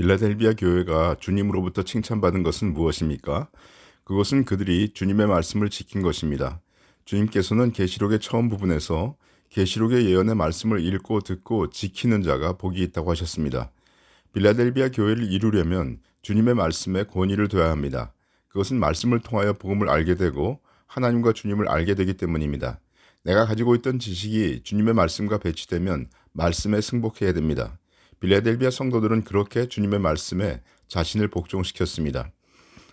빌라델비아 교회가 주님으로부터 칭찬받은 것은 무엇입니까? 그것은 그들이 주님의 말씀을 지킨 것입니다. 주님께서는 계시록의 처음 부분에서 계시록의 예언의 말씀을 읽고 듣고 지키는 자가 복이 있다고 하셨습니다. 빌라델비아 교회를 이루려면 주님의 말씀에 권위를 둬야 합니다. 그것은 말씀을 통하여 복음을 알게 되고 하나님과 주님을 알게 되기 때문입니다. 내가 가지고 있던 지식이 주님의 말씀과 배치되면 말씀에 승복해야 됩니다. 빌라델비아 성도들은 그렇게 주님의 말씀에 자신을 복종시켰습니다.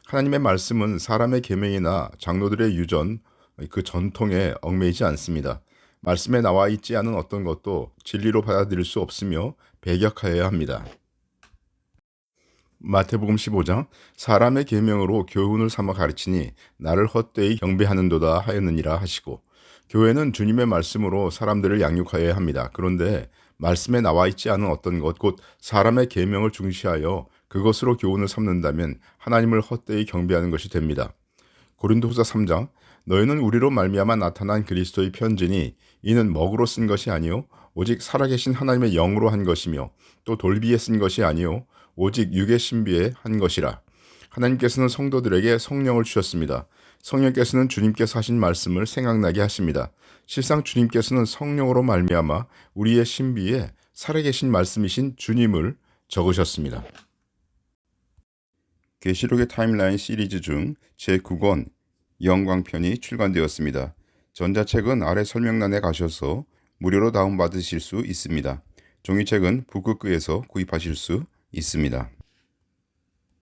하나님의 말씀은 사람의 계명이나 장로들의 유전, 그 전통에 얽매이지 않습니다. 말씀에 나와 있지 않은 어떤 것도 진리로 받아들일 수 없으며 배격하여야 합니다. 마태복음 15장 사람의 계명으로 교훈을 삼아 가르치니 나를 헛되이 경배하는도다 하였느니라 하시고 교회는 주님의 말씀으로 사람들을 양육하여야 합니다. 그런데 말씀에 나와 있지 않은 어떤 것, 곧 사람의 계명을 중시하여 그것으로 교훈을 삼는다면 하나님을 헛되이 경배하는 것이 됩니다. 고린도후서 3장 너희는 우리로 말미암아 나타난 그리스도의 편지니 이는 먹으로 쓴 것이 아니요 오직 살아계신 하나님의 영으로 한 것이며 또 돌비에 쓴 것이 아니요 오직 육의 신비에 한 것이라. 하나님께서는 성도들에게 성령을 주셨습니다. 성령께서는 주님께서 하신 말씀을 생각나게 하십니다. 실상 주님께서는 성령으로 말미암아 우리의 신비에 살아계신 말씀이신 주님을 적으셨습니다. 계시록의 타임라인 시리즈 중 제9권 영광편이 출간되었습니다. 전자책은 아래 설명란에 가셔서 무료로 다운받으실 수 있습니다. 종이책은 북극교에서 구입하실 수 있습니다.